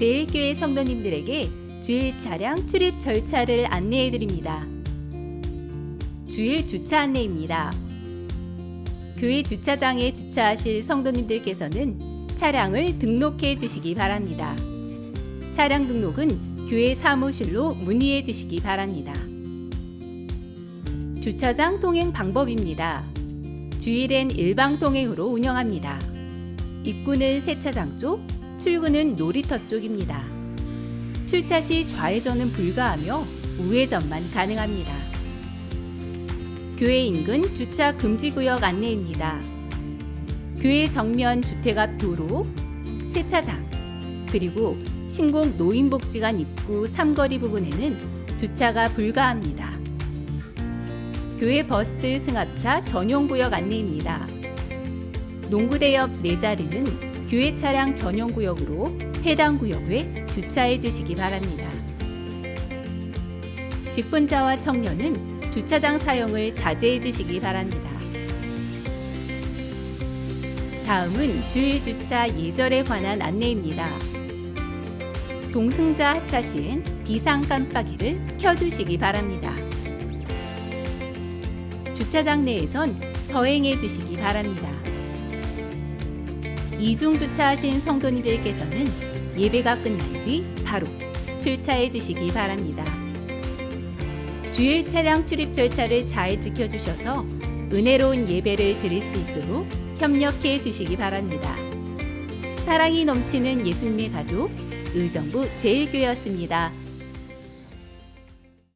제1교회 성도님들에게 주일 차량 출입 절차를 안내해 드립니다. 주일 주차 안내입니다. 교회 주차장에 주차하실 성도님들께서는 차량을 등록해 주시기 바랍니다. 차량 등록은 교회 사무실로 문의해 주시기 바랍니다. 주차장 통행 방법입니다. 주일엔 일방 통행으로 운영합니다. 입구는 세차장 쪽, 출구는 놀이터 쪽입니다. 출차 시 좌회전은 불가하며 우회전만 가능합니다. 교회 인근 주차 금지 구역 안내입니다. 교회 정면 주택 앞 도로, 세차장, 그리고 신공 노인복지관 입구 삼거리 부근에는 주차가 불가합니다. 교회 버스 승합차 전용 구역 안내입니다. 농구대 옆 네 자리는 교회 차량 전용 구역으로 해당 구역 외 주차해 주시기 바랍니다. 직분자와 청년은 주차장 사용을 자제해 주시기 바랍니다. 다음은 주일 주차 예절에 관한 안내입니다. 동승자 하차 시엔 비상 깜빡이를 켜두시기 바랍니다. 주차장 내에선 서행해 주시기 바랍니다. 이중 주차하신 성도님들께서는 예배가 끝난 뒤 바로 출차해 주시기 바랍니다. 주일 차량 출입 절차를 잘 지켜주셔서 은혜로운 예배를 드릴 수 있도록 협력해 주시기 바랍니다. 사랑이 넘치는 예수님의 가족 의정부 제일교회였습니다.